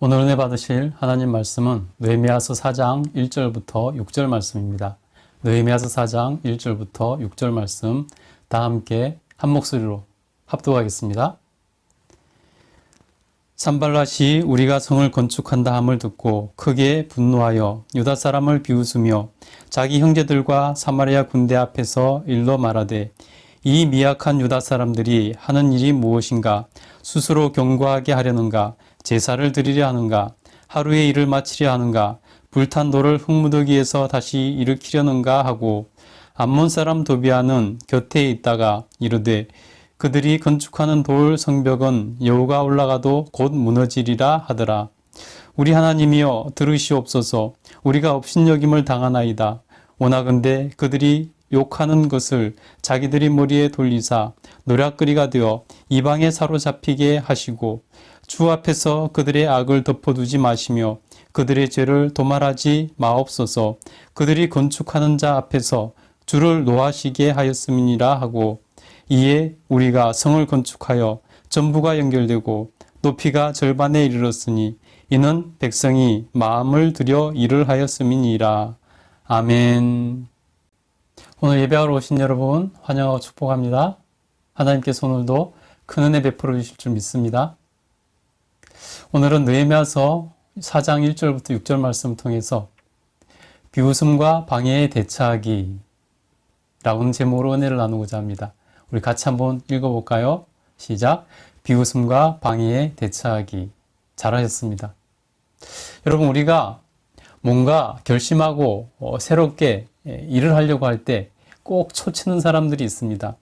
오늘 은혜 받으실 하나님 말씀은 느헤미야서 4장 1절부터 6절 말씀입니다. 느헤미야서 4장 1절부터 6절 말씀 다 함께 한 목소리로 합독하겠습니다. 산발랏이 우리가 성을 건축한다 함을 듣고 크게 분노하여 유다 사람을 비웃으며 자기 형제들과 사마리아 군대 앞에서 일러 말하되 이 미약한 유다 사람들이 하는 일이 무엇인가 스스로 경고하게 하려는가 제사를 드리려 하는가 하루의 일을 마치려 하는가 불탄 돌을 흙무더기에서 다시 일으키려는가 하고 암몬 사람 도비아는 곁에 있다가 이르되 그들이 건축하는 돌 성벽은 여호가 올라가도 곧 무너지리라 하더라. 우리 하나님이여 들으시옵소서 우리가 업신여김을 당하나이다. 원하건대 그들이 욕하는 것을 자기들이 머리에 돌리사 노략거리가 되어 이방에 사로잡히게 하시고 주 앞에서 그들의 악을 덮어두지 마시며 그들의 죄를 도말하지 마옵소서 그들이 건축하는 자 앞에서 주를 노하시게 하였음이니라 하고 이에 우리가 성을 건축하여 전부가 연결되고 높이가 절반에 이르렀으니 이는 백성이 마음을 들여 일을 하였음이니라. 아멘. 오늘 예배하러 오신 여러분 환영하고 축복합니다. 하나님께서 오늘도 큰 은혜 베풀어 주실 줄 믿습니다. 오늘은 느헤미야서 4장 1절부터 6절 말씀 통해서 비웃음과 방해에 대처하기 라는 제목으로 은혜를 나누고자 합니다. 우리 같이 한번 읽어볼까요? 시작. 비웃음과 방해에 대처하기. 잘하셨습니다. 여러분, 우리가 뭔가 결심하고 어, 새롭게 일을 하려고 할 때 꼭 초치는 사람들이 있습니다.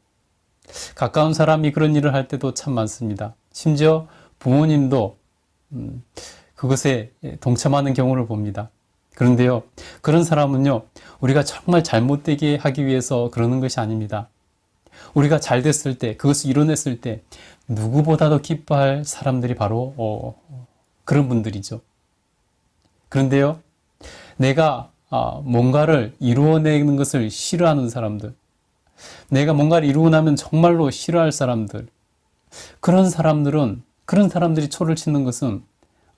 가까운 사람이 그런 일을 할 때도 참 많습니다. 심지어 부모님도 음, 그것에 동참하는 경우를 봅니다. 그런데요, 그런 사람은요, 우리가 정말 잘못되게 하기 위해서 그러는 것이 아닙니다. 우리가 잘 됐을 때, 그것을 이뤄냈을 때, 누구보다도 기뻐할 사람들이 바로, 어, 그런 분들이죠. 그런데요, 내가 아, 뭔가를 이루어내는 것을 싫어하는 사람들, 내가 뭔가를 이루고 나면 정말로 싫어할 사람들, 그런 사람들은, 그런 사람들이 초를 치는 것은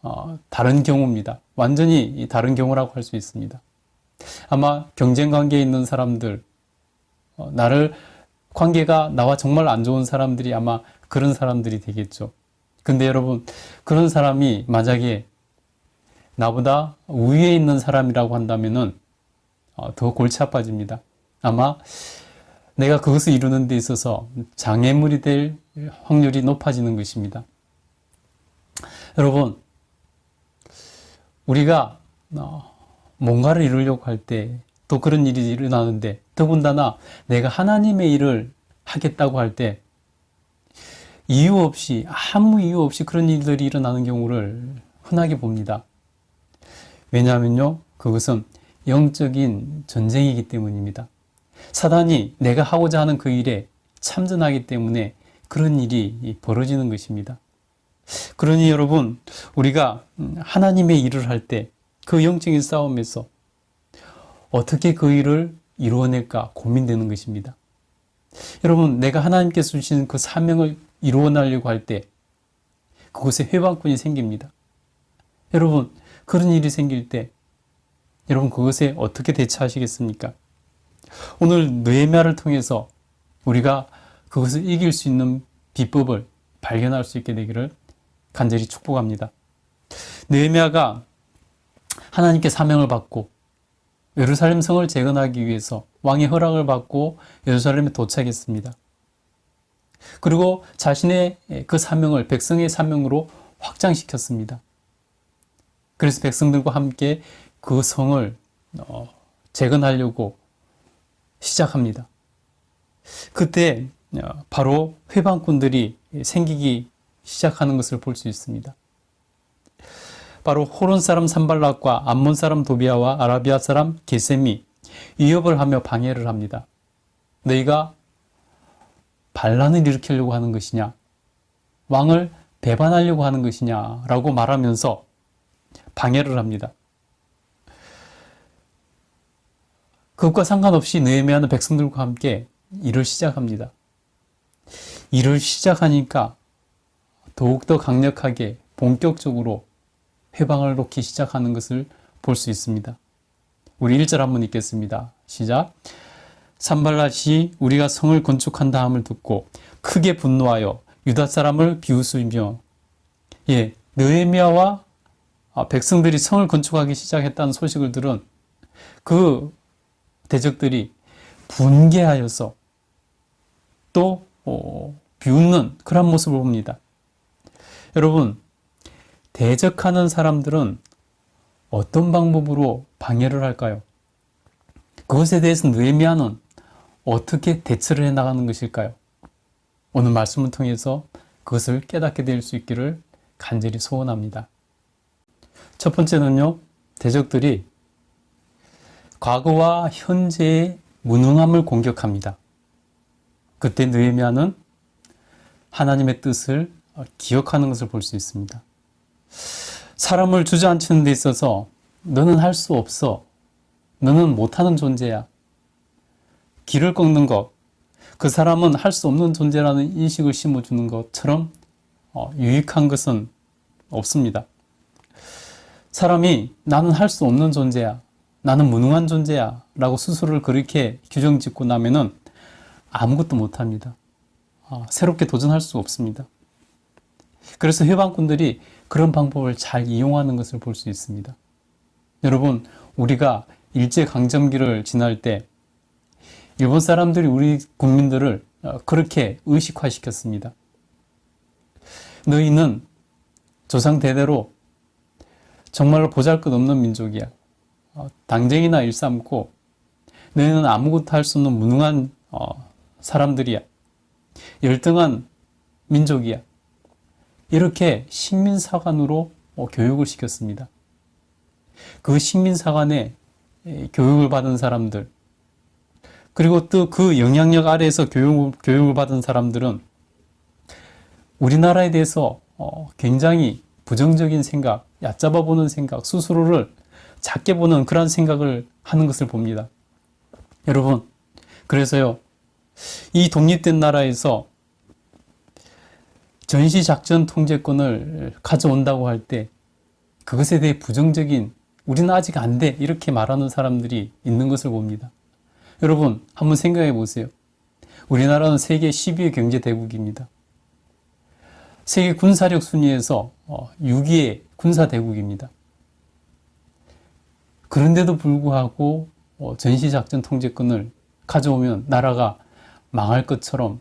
어, 다른 경우입니다. 완전히 다른 경우라고 할 수 있습니다. 아마 경쟁 관계에 있는 사람들, 어, 나를 관계가 나와 정말 안 좋은 사람들이 아마 그런 사람들이 되겠죠. 근데 여러분, 그런 사람이 만약에 나보다 위에 있는 사람이라고 한다면은 어, 더 골치 아파집니다. 아마 내가 그것을 이루는 데 있어서 장애물이 될 확률이 높아지는 것입니다. 여러분, 우리가 어, 뭔가를 이루려고 할 때 또 그런 일이 일어나는데 더군다나 내가 하나님의 일을 하겠다고 할 때 이유 없이 아무 이유 없이 그런 일들이 일어나는 경우를 흔하게 봅니다. 왜냐하면요, 그것은 영적인 전쟁이기 때문입니다. 사단이 내가 하고자 하는 그 일에 참전하기 때문에 그런 일이 벌어지는 것입니다. 그러니 여러분, 우리가 하나님의 일을 할 때 그 영적인 싸움에서 어떻게 그 일을 이루어낼까 고민되는 것입니다. 여러분, 내가 하나님께서 주신 그 사명을 이루어내려고 할 때 그곳에 회방꾼이 생깁니다. 여러분, 그런 일이 생길 때 여러분 그것에 어떻게 대처하시겠습니까? 오늘 느헤미야를 통해서 우리가 그것을 이길 수 있는 비법을 발견할 수 있게 되기를 간절히 축복합니다. 느헤미야가 하나님께 사명을 받고 예루살렘 성을 재건하기 위해서 왕의 허락을 받고 예루살렘에 도착했습니다. 그리고 자신의 그 사명을 백성의 사명으로 확장시켰습니다. 그래서 백성들과 함께 그 성을 어, 재건하려고 시작합니다. 그때 어, 바로 회방꾼들이 생기기 시작하는 것을 볼 수 있습니다. 바로 호론 사람 산발락과 암몬 사람 도비아와 아라비아 사람 게셈이 위협을 하며 방해를 합니다. 너희가 반란을 일으키려고 하는 것이냐? 왕을 배반하려고 하는 것이냐 라고 말하면서 방해를 합니다. 그것과 상관없이 느헤미야는 백성들과 함께 일을 시작합니다. 일을 시작하니까 더욱더 강력하게 본격적으로 회방을 놓기 시작하는 것을 볼 수 있습니다. 우리 1절 한번 읽겠습니다. 시작. 산발랏이 우리가 성을 건축한다 함을 듣고 크게 분노하여 유다 사람을 비웃으며 예, 느헤미야와 아, 백성들이 성을 건축하기 시작했다는 소식을 들은 그 대적들이 분개하여서 또 어, 비웃는 그런 모습을 봅니다. 여러분 대적하는 사람들은 어떤 방법으로 방해를 할까요? 그것에 대해서 느헤미야는 어떻게 대처를 해 나가는 것일까요? 오늘 말씀을 통해서 그것을 깨닫게 될 수 있기를 간절히 소원합니다. 첫 번째는요, 대적들이 과거와 현재의 무능함을 공격합니다. 그때 느헤미야는 하나님의 뜻을 기억하는 것을 볼 수 있습니다. 사람을 주저앉히는 데 있어서 너는 할 수 없어. 너는 못하는 존재야. 길을 꺾는 것, 그 사람은 할 수 없는 존재라는 인식을 심어주는 것처럼 어, 유익한 것은 없습니다. 사람이 나는 할 수 없는 존재야. 나는 무능한 존재야. 라고 스스로를 그렇게 규정 짓고 나면은 아무것도 못합니다. 아, 새롭게 도전할 수 없습니다. 그래서 해방꾼들이 그런 방법을 잘 이용하는 것을 볼 수 있습니다. 여러분, 우리가 일제강점기를 지날 때 일본 사람들이 우리 국민들을 어, 그렇게 의식화시켰습니다. 너희는 조상 대대로 정말로 보잘 것 없는 민족이야. 어, 당쟁이나 일삼고 너희는 아무것도 할 수 없는 무능한 어, 사람들이야. 열등한 민족이야. 이렇게 식민사관으로 교육을 시켰습니다. 그 식민사관에 교육을 받은 사람들, 그리고 또 그 영향력 아래에서 교육을, 교육을 받은 사람들은 우리나라에 대해서 어, 굉장히 부정적인 생각, 얕잡아 보는 생각, 스스로를 작게 보는 그런 생각을 하는 것을 봅니다. 여러분, 그래서요, 이 독립된 나라에서 전시작전 통제권을 가져온다고 할 때 그것에 대해 부정적인 우리는 아직 안 돼. 이렇게 말하는 사람들이 있는 것을 봅니다. 여러분, 한번 생각해 보세요. 우리나라는 세계 10위의 경제 대국입니다. 세계 군사력 순위에서 6위의 어, 군사 대국입니다. 그런데도 불구하고 어, 전시작전 통제권을 가져오면 나라가 망할 것처럼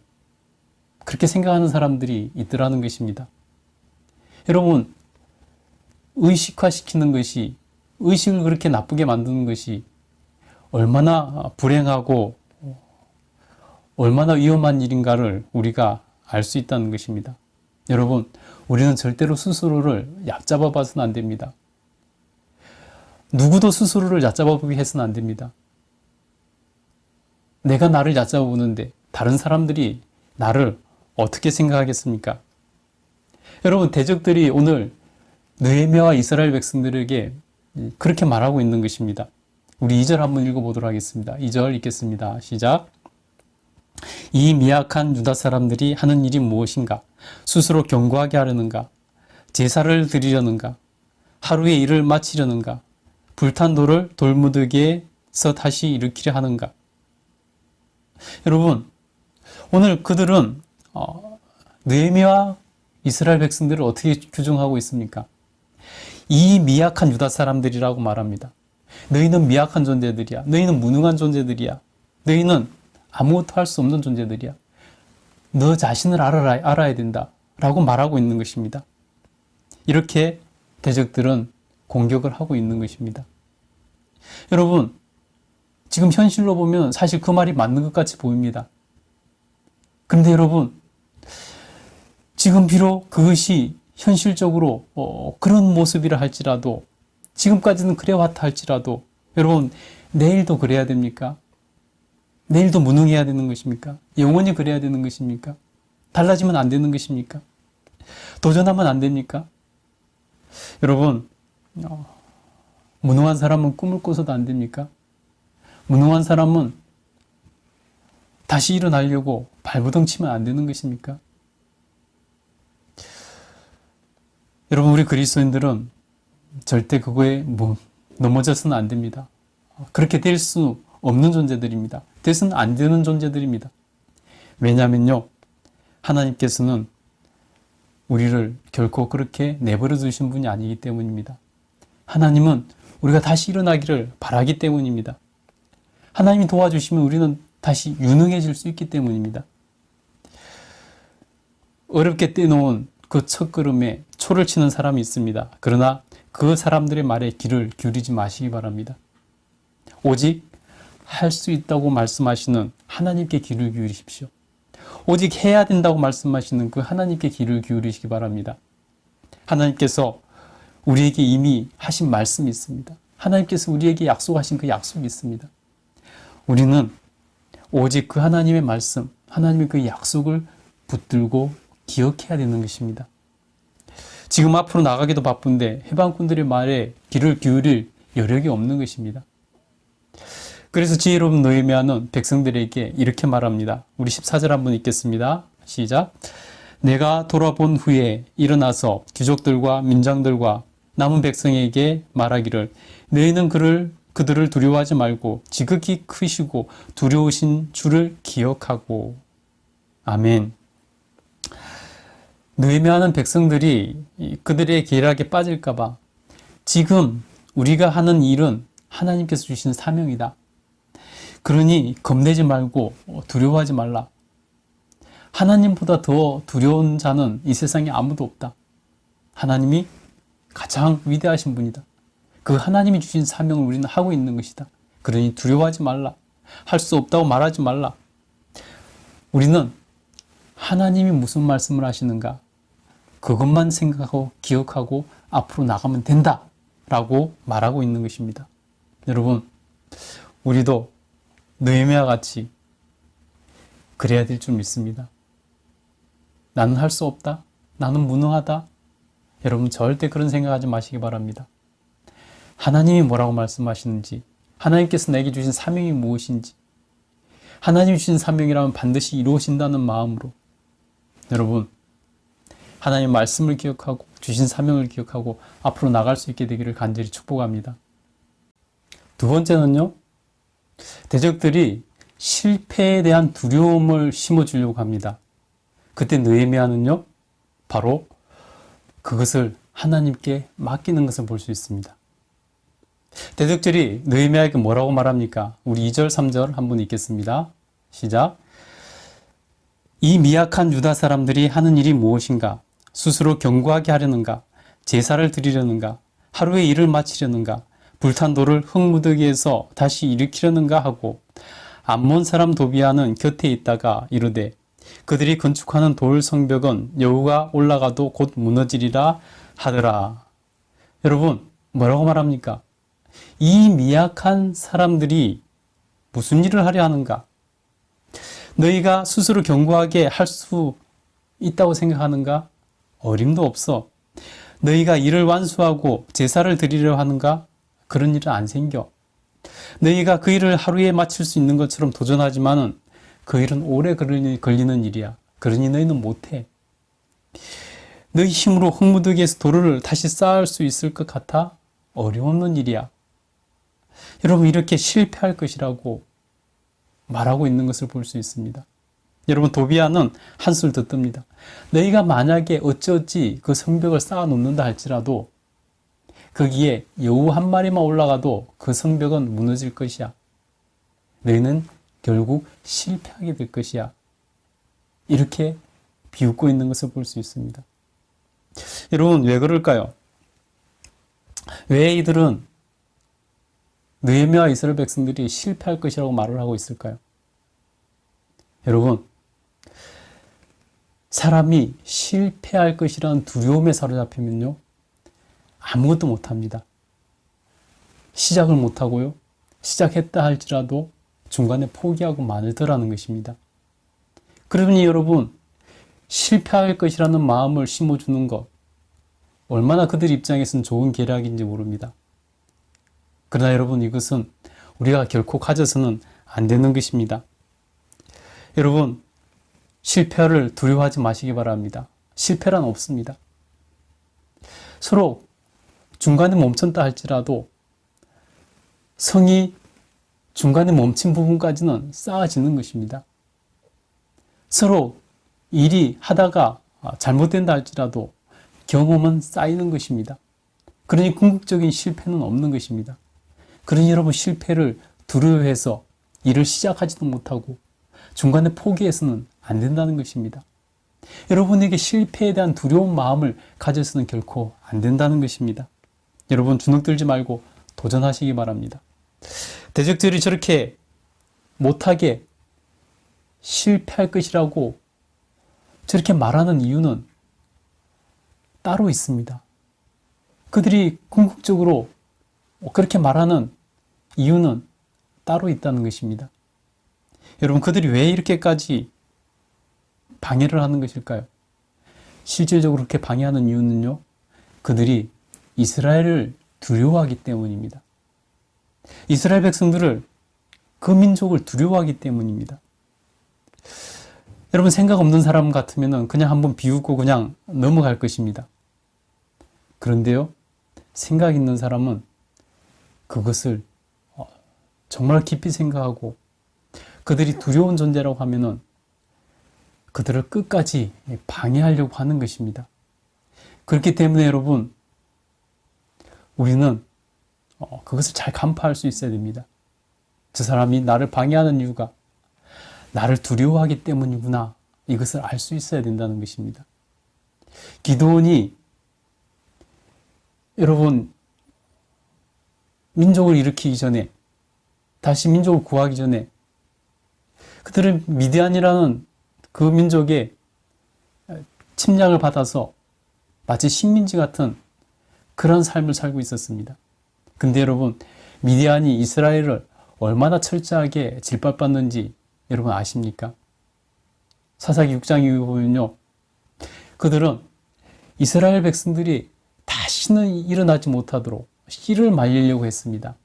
그렇게 생각하는 사람들이 있더라는 것입니다. 여러분, 의식화시키는 것이 의식을 그렇게 나쁘게 만드는 것이 얼마나 불행하고 얼마나 위험한 일인가를 우리가 알 수 있다는 것입니다. 여러분, 우리는 절대로 스스로를 얕잡아 봐서는 안 됩니다. 누구도 스스로를 얕잡아 보게 해서는 안 됩니다. 내가 나를 얕잡아 보는데 다른 사람들이 나를 어떻게 생각하겠습니까? 여러분, 대적들이 오늘 느헤미야와 이스라엘 백성들에게 그렇게 말하고 있는 것입니다. 우리 2절 한번 읽어보도록 하겠습니다. 2절 읽겠습니다. 시작. 이 미약한 유다 사람들이 하는 일이 무엇인가? 스스로 경고하게 하려는가? 제사를 드리려는가? 하루의 일을 마치려는가? 불탄 돌을 돌무더기에서 다시 일으키려 하는가? 여러분, 오늘 그들은 어, 느헤미와 이스라엘 백성들을 어떻게 규정하고 있습니까? 이 미약한 유다 사람들이라고 말합니다. 너희는 미약한 존재들이야. 너희는 무능한 존재들이야. 너희는 아무것도 할 수 없는 존재들이야. 너 자신을 알아라, 알아야 된다. 라고 말하고 있는 것입니다. 이렇게 대적들은 공격을 하고 있는 것입니다. 여러분, 지금 현실로 보면 사실 그 말이 맞는 것 같이 보입니다. 근데 여러분, 지금 비록 그것이 현실적으로 어, 그런 모습이라 할지라도 지금까지는 그래왔다 할지라도 여러분 내일도 그래야 됩니까? 내일도 무능해야 되는 것입니까? 영원히 그래야 되는 것입니까? 달라지면 안 되는 것입니까? 도전하면 안 됩니까? 여러분 어, 무능한 사람은 꿈을 꿔서도 안 됩니까? 무능한 사람은 다시 일어나려고 발부덩 치면 안 되는 것입니까? 여러분, 우리 그리스도인들은 절대 그거에 뭐 넘어져서는 안 됩니다. 그렇게 될 수 없는 존재들입니다. 돼서는 안 되는 존재들입니다. 왜냐면요. 하나님께서는 우리를 결코 그렇게 내버려 두신 분이 아니기 때문입니다. 하나님은 우리가 다시 일어나기를 바라기 때문입니다. 하나님이 도와주시면 우리는 다시 유능해질 수 있기 때문입니다. 어렵게 떼놓은 그 첫 걸음에 초를 치는 사람이 있습니다. 그러나 그 사람들의 말에 귀를 기울이지 마시기 바랍니다. 오직 할 수 있다고 말씀하시는 하나님께 귀를 기울이십시오. 오직 해야 된다고 말씀하시는 그 하나님께 귀를 기울이시기 바랍니다. 하나님께서 우리에게 이미 하신 말씀이 있습니다. 하나님께서 우리에게 약속하신 그 약속이 있습니다. 우리는 오직 그 하나님의 말씀, 하나님의 그 약속을 붙들고 기억해야 되는 것입니다. 지금 앞으로 나가기도 바쁜데 해방꾼들의 말에 귀를 기울일 여력이 없는 것입니다. 그래서 지혜로운 느헤미야는 백성들에게 이렇게 말합니다. 우리 14절 한번 읽겠습니다. 시작. 내가 돌아본 후에 일어나서 귀족들과 민장들과 남은 백성에게 말하기를 너희는 그를 그들을 두려워하지 말고 지극히 크시고 두려우신 주를 기억하고 아멘. 느헤미야는 백성들이 그들의 계략에 빠질까봐 지금 우리가 하는 일은 하나님께서 주신 사명이다. 그러니 겁내지 말고 두려워하지 말라. 하나님보다 더 두려운 자는 이 세상에 아무도 없다. 하나님이 가장 위대하신 분이다. 그 하나님이 주신 사명을 우리는 하고 있는 것이다. 그러니 두려워하지 말라. 할 수 없다고 말하지 말라. 우리는 하나님이 무슨 말씀을 하시는가? 그것만 생각하고 기억하고 앞으로 나가면 된다. 라고 말하고 있는 것입니다. 여러분, 우리도 느헤미야 같이 그래야 될 줄 믿습니다. 나는 할 수 없다. 나는 무능하다. 여러분 절대 그런 생각하지 마시기 바랍니다. 하나님이 뭐라고 말씀하시는지, 하나님께서 내게 주신 사명이 무엇인지, 하나님이 주신 사명이라면 반드시 이루어진다는 마음으로 여러분 하나님 말씀을 기억하고 주신 사명을 기억하고 앞으로 나갈 수 있게 되기를 간절히 축복합니다. 두 번째는요. 대적들이 실패에 대한 두려움을 심어주려고 합니다. 그때 느헤미야는요. 바로 그것을 하나님께 맡기는 것을 볼 수 있습니다. 대적들이 느헤미야에게 뭐라고 말합니까? 우리 2절, 3절 한번 읽겠습니다. 시작. 이 미약한 유다 사람들이 하는 일이 무엇인가? 스스로 견고하게 하려는가? 제사를 드리려는가? 하루의 일을 마치려는가? 불탄 돌을 흙무더기에서 다시 일으키려는가 하고 암몬 사람 도비아는 곁에 있다가 이르되 그들이 건축하는 돌 성벽은 여우가 올라가도 곧 무너지리라 하더라. 여러분 뭐라고 말합니까? 이 미약한 사람들이 무슨 일을 하려 하는가? 너희가 스스로 견고하게 할 수 있다고 생각하는가? 어림도 없어. 너희가 일을 완수하고 제사를 드리려 하는가? 그런 일은 안 생겨. 너희가 그 일을 하루에 마칠 수 있는 것처럼 도전하지만은 그 일은 오래 걸리는 일이야. 그러니 너희는 못해. 너희 힘으로 흙무더기에서 도를 다시 쌓을 수 있을 것 같아? 어려운 일이야. 여러분 이렇게 실패할 것이라고 말하고 있는 것을 볼 수 있습니다. 여러분 도비아는 한술 더 뜹니다. 너희가 만약에 어찌어찌 그 성벽을 쌓아 놓는다 할지라도 거기에 여우 한 마리만 올라가도 그 성벽은 무너질 것이야. 너희는 결국 실패하게 될 것이야. 이렇게 비웃고 있는 것을 볼 수 있습니다. 여러분 왜 그럴까요? 왜 이들은 느헤미야 이스라엘 백성들이 실패할 것이라고 말을 하고 있을까요? 여러분, 사람이 실패할 것이라는 두려움에 사로잡히면요, 아무것도 못합니다. 시작을 못하고요, 시작했다 할지라도 중간에 포기하고 말더라는 것입니다. 그러니 여러분, 실패할 것이라는 마음을 심어주는 것, 얼마나 그들 입장에서는 좋은 계략인지 모릅니다. 그러나 여러분 이것은 우리가 결코 가져서는 안 되는 것입니다. 여러분 실패를 두려워하지 마시기 바랍니다. 실패란 없습니다. 서로 중간에 멈췄다 할지라도 성이 중간에 멈춘 부분까지는 쌓아지는 것입니다. 서로 일이 하다가 아, 잘못된다 할지라도 경험은 쌓이는 것입니다. 그러니 궁극적인 실패는 없는 것입니다. 그러니 여러분 실패를 두려워해서 일을 시작하지도 못하고 중간에 포기해서는 안 된다는 것입니다. 여러분에게 실패에 대한 두려운 마음을 가져서는 결코 안 된다는 것입니다. 여러분 주눅 들지 말고 도전하시기 바랍니다. 대적들이 저렇게 못하게 실패할 것이라고 저렇게 말하는 이유는 따로 있습니다. 그들이 궁극적으로 그렇게 말하는 이유는 따로 있다는 것입니다. 여러분, 그들이 왜 이렇게까지 방해를 하는 것일까요? 실질적으로 그렇게 방해하는 이유는요, 그들이 이스라엘을 두려워하기 때문입니다. 이스라엘 백성들을 그 민족을 두려워하기 때문입니다. 여러분 생각 없는 사람 같으면 그냥 한번 비웃고 그냥 넘어갈 것입니다. 그런데요, 생각 있는 사람은 그것을 어, 정말 깊이 생각하고 그들이 두려운 존재라고 하면은 그들을 끝까지 방해하려고 하는 것입니다. 그렇기 때문에 여러분, 우리는 어, 그것을 잘 간파할 수 있어야 됩니다. 저 사람이 나를 방해하는 이유가 나를 두려워하기 때문이구나. 이것을 알 수 있어야 된다는 것입니다. 기도원이 여러분 민족을 일으키기 전에 다시 민족을 구하기 전에 그들은 미디안이라는 그 민족의 침략을 받아서 마치 식민지 같은 그런 삶을 살고 있었습니다. 근데 여러분 미디안이 이스라엘을 얼마나 철저하게 질밥받는지 여러분 아십니까? 사사기 6장 이후 보면요. 그들은 이스라엘 백성들이 다시는 일어나지 못하도록 씨를 말리려고 했습니다.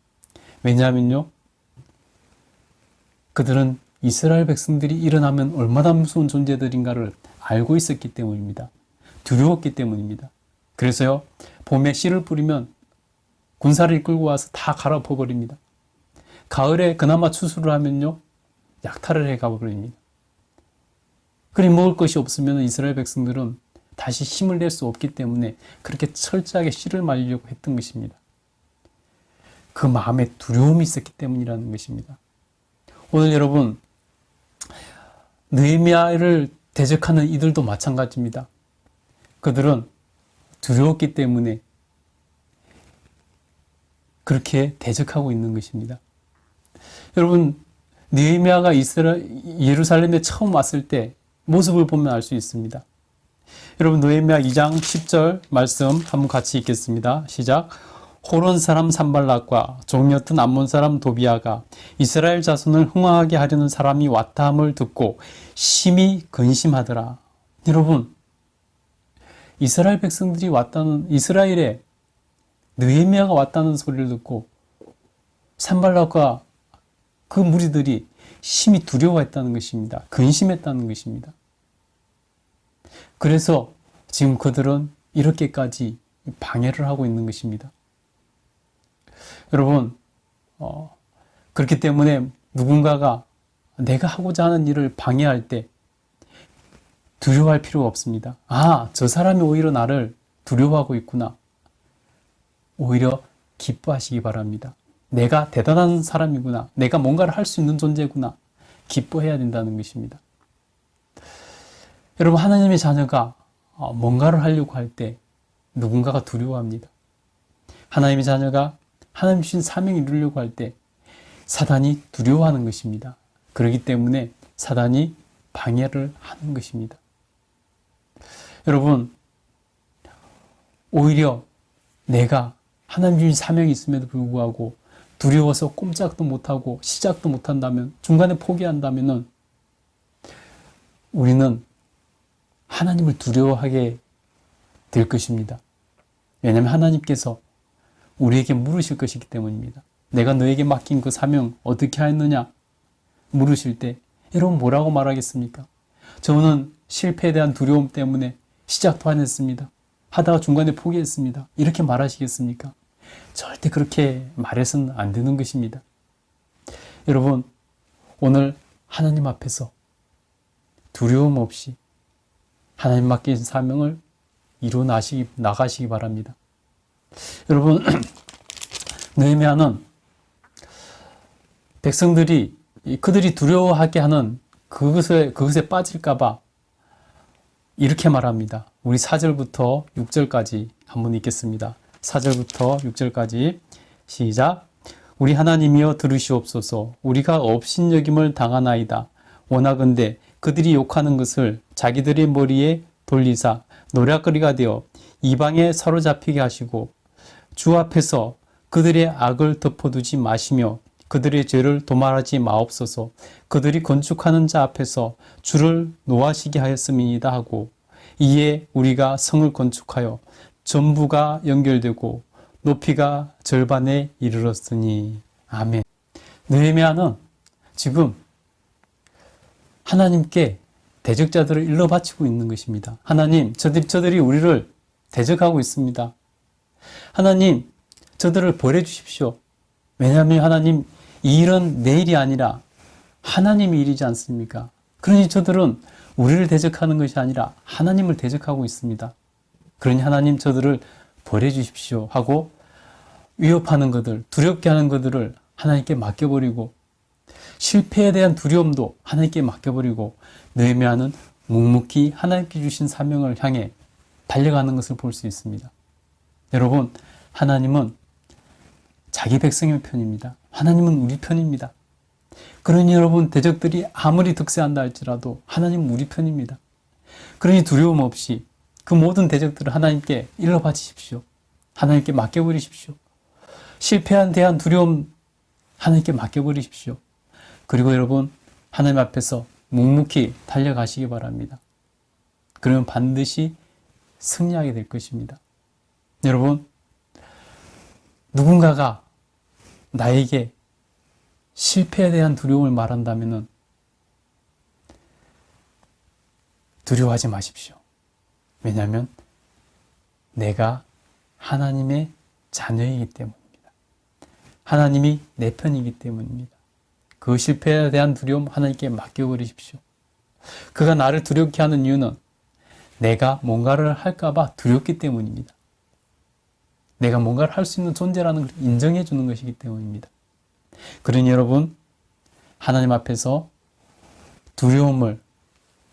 왜냐하면요. 그들은 이스라엘 백성들이 일어나면 얼마나 무서운 존재들인가를 알고 있었기 때문입니다. 두려웠기 때문입니다. 그래서요, 봄에 씨를 뿌리면 군사를 이끌고 와서 다 갈아엎어버립니다. 가을에 그나마 추수를 하면요, 약탈을 해 가버립니다. 그리 먹을 것이 없으면 이스라엘 백성들은 다시 힘을 낼 수 없기 때문에 그렇게 철저하게 씨를 말리려고 했던 것입니다. 그 마음에 두려움이 있었기 때문이라는 것입니다. 오늘 여러분 느헤미야를 대적하는 이들도 마찬가지입니다. 그들은 두려웠기 때문에 그렇게 대적하고 있는 것입니다. 여러분 느헤미야가 이스라 예루살렘에 처음 왔을 때 모습을 보면 알 수 있습니다. 여러분 느헤미야 2장 10절 말씀 한번 같이 읽겠습니다. 시작. 호론 사람 산발락과 종이었던 암몬 사람 도비아가 이스라엘 자손을 흥황하게 하려는 사람이 왔다 함을 듣고 심히 근심하더라. 여러분 이스라엘 백성들이 왔다는 이스라엘에 느헤미야가 왔다는 소리를 듣고 산발락과 그 무리들이 심히 두려워했다는 것입니다. 근심했다는 것입니다. 그래서 지금 그들은 이렇게까지 방해를 하고 있는 것입니다. 여러분, 어, 그렇기 때문에 누군가가 내가 하고자 하는 일을 방해할 때 두려워할 필요가 없습니다. 아, 저 사람이 오히려 나를 두려워하고 있구나. 오히려 기뻐하시기 바랍니다. 내가 대단한 사람이구나. 내가 뭔가를 할 수 있는 존재구나. 기뻐해야 된다는 것입니다. 여러분, 하나님의 자녀가 어, 뭔가를 하려고 할 때 누군가가 두려워합니다. 하나님의 자녀가 하나님 주신 사명을 이루려고 할 때 사단이 두려워하는 것입니다. 그렇기 때문에 사단이 방해를 하는 것입니다. 여러분, 오히려 내가 하나님 주신 사명이 있음에도 불구하고 두려워서 꼼짝도 못하고 시작도 못한다면, 중간에 포기한다면 우리는 하나님을 두려워하게 될 것입니다. 왜냐하면 하나님께서 우리에게 물으실 것이기 때문입니다. 내가 너에게 맡긴 그 사명 어떻게 하였느냐? 물으실 때 여러분 뭐라고 말하겠습니까? 저는 실패에 대한 두려움 때문에 시작도 안 했습니다. 하다가 중간에 포기했습니다. 이렇게 말하시겠습니까? 절대 그렇게 말해서는 안 되는 것입니다. 여러분, 오늘 하나님 앞에서 두려움 없이 하나님 맡긴 사명을 이루 나시기, 나가시기 바랍니다. 여러분, 느헤미야는 백성들이 이 그들이 두려워하게 하는 그것에 그것에 빠질까봐 이렇게 말합니다. 우리 4절부터 6절까지 한번 읽겠습니다. 4절부터 6절까지 시작. 우리 하나님이여 들으시옵소서. 우리가 업신여김을 당하나이다. 원하건대 그들이 욕하는 것을 자기들의 머리에 돌리사 노략거리가 되어 이방에 사로잡히게 하시고 주 앞에서 그들의 악을 덮어두지 마시며 그들의 죄를 도말하지 마옵소서. 그들이 건축하는 자 앞에서 주를 노하시게 하였음이니이다 하고 이에 우리가 성을 건축하여 전부가 연결되고 높이가 절반에 이르렀으니 아멘. 느헤미야는 지금 하나님께 대적자들을 일러 바치고 있는 것입니다. 하나님, 저들, 저들이 우리를 대적하고 있습니다. 하나님, 저들을 벌해 주십시오. 왜냐하면 하나님, 이 일은 내 일이 아니라 하나님의 일이지 않습니까? 그러니 저들은 우리를 대적하는 것이 아니라 하나님을 대적하고 있습니다. 그러니 하나님 저들을 벌해 주십시오 하고 위협하는 것들, 두렵게 하는 것들을 하나님께 맡겨버리고 실패에 대한 두려움도 하나님께 맡겨버리고 느헤미야는 묵묵히 하나님께 주신 사명을 향해 달려가는 것을 볼 수 있습니다. 여러분, 하나님은 자기 백성의 편입니다. 하나님은 우리 편입니다. 그러니 여러분, 대적들이 아무리 득세한다 할지라도 하나님은 우리 편입니다. 그러니 두려움 없이 그 모든 대적들을 하나님께 일러 바치십시오. 하나님께 맡겨버리십시오. 실패한 대한 두려움 하나님께 맡겨버리십시오. 그리고 여러분, 하나님 앞에서 묵묵히 달려가시기 바랍니다. 그러면 반드시 승리하게 될 것입니다. 여러분, 누군가가 나에게 실패에 대한 두려움을 말한다면 두려워하지 마십시오. 왜냐하면 내가 하나님의 자녀이기 때문입니다. 하나님이 내 편이기 때문입니다. 그 실패에 대한 두려움 하나님께 맡겨버리십시오. 그가 나를 두렵게 하는 이유는 내가 뭔가를 할까봐 두렵기 때문입니다. 내가 뭔가를 할 수 있는 존재라는 걸 인정해 주는 것이기 때문입니다. 그러니 여러분, 하나님 앞에서 두려움을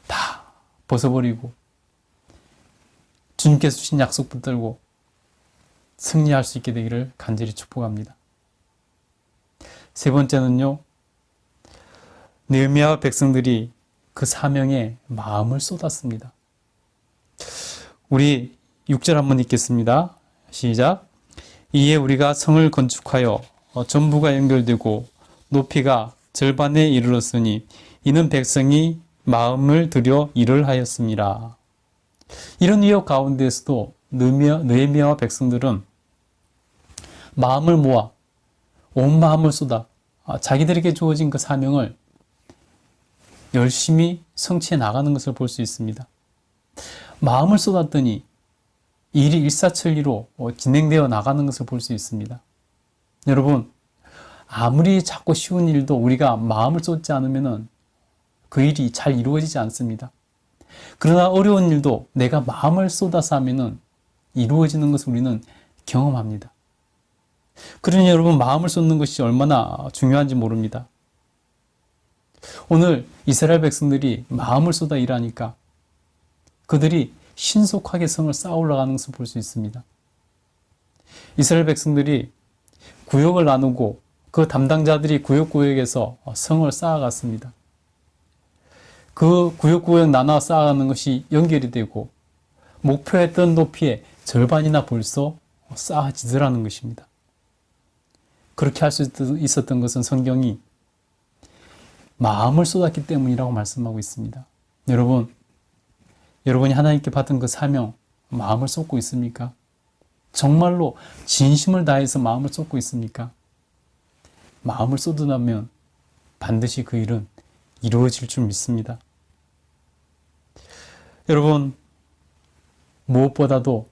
다 벗어버리고 주님께서 주신 약속 붙들고 승리할 수 있게 되기를 간절히 축복합니다. 세 번째는요. 느헤미야 백성들이 그 사명에 마음을 쏟았습니다. 우리 6절 한번 읽겠습니다. 시작. 이에 우리가 성을 건축하여 전부가 연결되고 높이가 절반에 이르렀으니 이는 백성이 마음을 들여 일을 하였습니다. 이런 위협 가운데서도 느헤미야와 백성들은 마음을 모아 온 마음을 쏟아 자기들에게 주어진 그 사명을 열심히 성취해 나가는 것을 볼 수 있습니다. 마음을 쏟았더니 일이 일사천리로 진행되어 나가는 것을 볼 수 있습니다. 여러분, 아무리 작고 쉬운 일도 우리가 마음을 쏟지 않으면 그 일이 잘 이루어지지 않습니다. 그러나 어려운 일도 내가 마음을 쏟아서 하면 이루어지는 것을 우리는 경험합니다. 그러니 여러분, 마음을 쏟는 것이 얼마나 중요한지 모릅니다. 오늘 이스라엘 백성들이 마음을 쏟아 일하니까 그들이 신속하게 성을 쌓아 올라가는 것을 볼 수 있습니다. 이스라엘 백성들이 구역을 나누고 그 담당자들이 구역구역에서 성을 쌓아갔습니다. 그 구역구역 나눠 쌓아가는 것이 연결이 되고 목표했던 높이의 절반이나 벌써 쌓아지더라는 것입니다. 그렇게 할 수 있었던 것은 성경이 마음을 쏟았기 때문이라고 말씀하고 있습니다. 여러분, 여러분이 하나님께 받은 그 사명, 마음을 쏟고 있습니까? 정말로 진심을 다해서 마음을 쏟고 있습니까? 마음을 쏟으면 반드시 그 일은 이루어질 줄 믿습니다. 여러분, 무엇보다도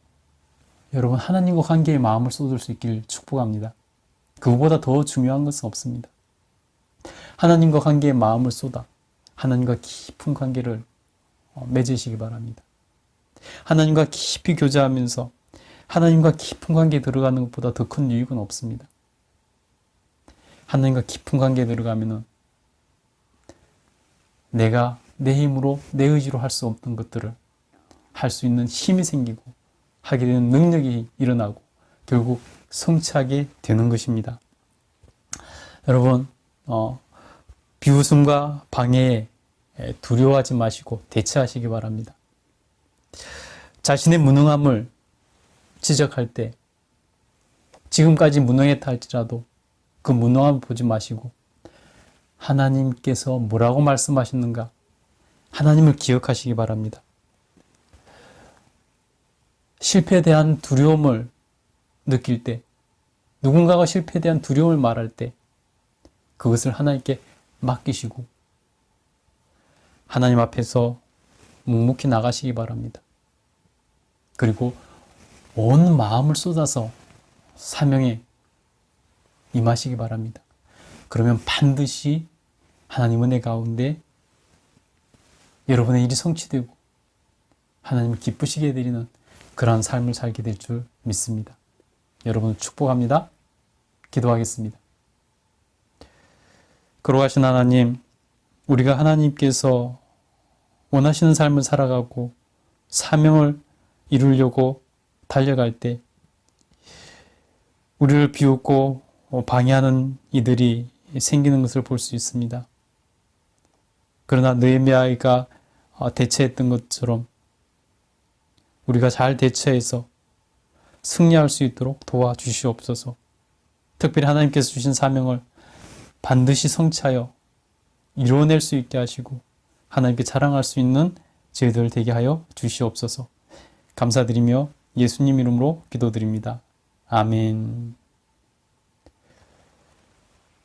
여러분 하나님과 관계에 마음을 쏟을 수 있길 축복합니다. 그보다 더 중요한 것은 없습니다. 하나님과 관계에 마음을 쏟아 하나님과 깊은 관계를 어, 맺으시기 바랍니다. 하나님과 깊이 교제하면서 하나님과 깊은 관계에 들어가는 것보다 더 큰 유익은 없습니다. 하나님과 깊은 관계에 들어가면은 내가 내 힘으로 내 의지로 할 수 없는 것들을 할 수 있는 힘이 생기고 하게 되는 능력이 일어나고 결국 성취하게 되는 것입니다. 여러분, 어, 비웃음과 방해에 두려워하지 마시고 대처하시기 바랍니다. 자신의 무능함을 지적할 때 지금까지 무능했다 할지라도 그 무능함을 보지 마시고 하나님께서 뭐라고 말씀하셨는가 하나님을 기억하시기 바랍니다. 실패에 대한 두려움을 느낄 때 누군가가 실패에 대한 두려움을 말할 때 그것을 하나님께 맡기시고 하나님 앞에서 묵묵히 나가시기 바랍니다. 그리고 온 마음을 쏟아서 사명에 임하시기 바랍니다. 그러면 반드시 하나님 은혜 가운데 여러분의 일이 성취되고 하나님을 기쁘시게 해드리는 그러한 삶을 살게 될 줄 믿습니다. 여러분을 축복합니다. 기도하겠습니다. 그러하신 하나님, 우리가 하나님께서 원하시는 삶을 살아가고 사명을 이루려고 달려갈 때 우리를 비웃고 방해하는 이들이 생기는 것을 볼 수 있습니다. 그러나 느헤미야가 대처했던 것처럼 우리가 잘 대처해서 승리할 수 있도록 도와주시옵소서. 특별히 하나님께서 주신 사명을 반드시 성취하여 이루어낼 수 있게 하시고 하나님께 자랑할 수 있는 저희들 되게 하여 주시옵소서. 감사드리며 예수님 이름으로 기도드립니다. 아멘.